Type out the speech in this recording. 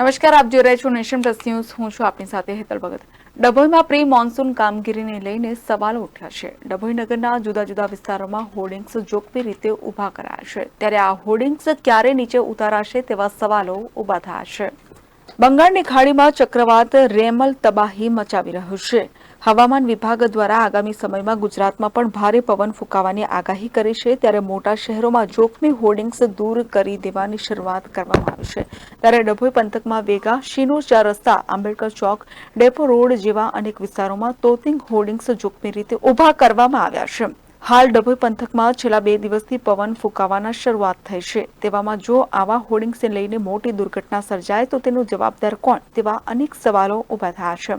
નમસ્કાર, આપ જોઈ રહ્યા છો નેશન પ્લસ ન્યૂઝ. હું છું આપની સાથે હેતલ ભગત. ડભોઈમાં પ્રી મોન્સૂન કામગીરીને લઈને સવાલો ઉઠ્યા છે. ડભોઈ નગરના જુદા જુદા વિસ્તારોમાં હોર્ડિંગ્સ જોખમી રીતે ઊભા કરાયા છે. ત્યારે આ હોર્ડિંગ્સ ક્યારે નીચે ઉતારાશે તેવા સવાલો ઊભા થયા છે. બંગાળની ખાડીમાં ચક્રવાત રેમલ તબાહી મચાવી રહ્યું છે. હવામાન વિભાગ દ્વારા આગામી સમયમાં ગુજરાતમાં પણ ભારે પવન ફૂંકાવાની આગાહી કરી છે. ત્યારે મોટા શહેરોમાં જોખમી હોર્ડિંગ્સ દૂર કરી દેવાની શરૂઆત કરવામાં આવી છે. ત્યારે ડભોઈ પંથકમાં વેગા શિનોચા રસ્તા, આંબેડકર ચોક, ડેપો રોડ જેવા અનેક વિસ્તારોમાં તોતિંગ હોર્ડિંગ્સ જોખમી રીતે ઊભા કરવામાં આવ્યા છે. હાલ ડભોઈ પંથકમાં છેલ્લા બે દિવસથી પવન ફૂંકાવાના શરૂઆત થઈ છે. તેવામાં જો આવા હોર્ડિંગ્સને લઈને મોટી દુર્ઘટના સર્જાય તો તેનો જવાબદાર કોણ? તેવા અનેક સવાલો ઊભા થયા છે.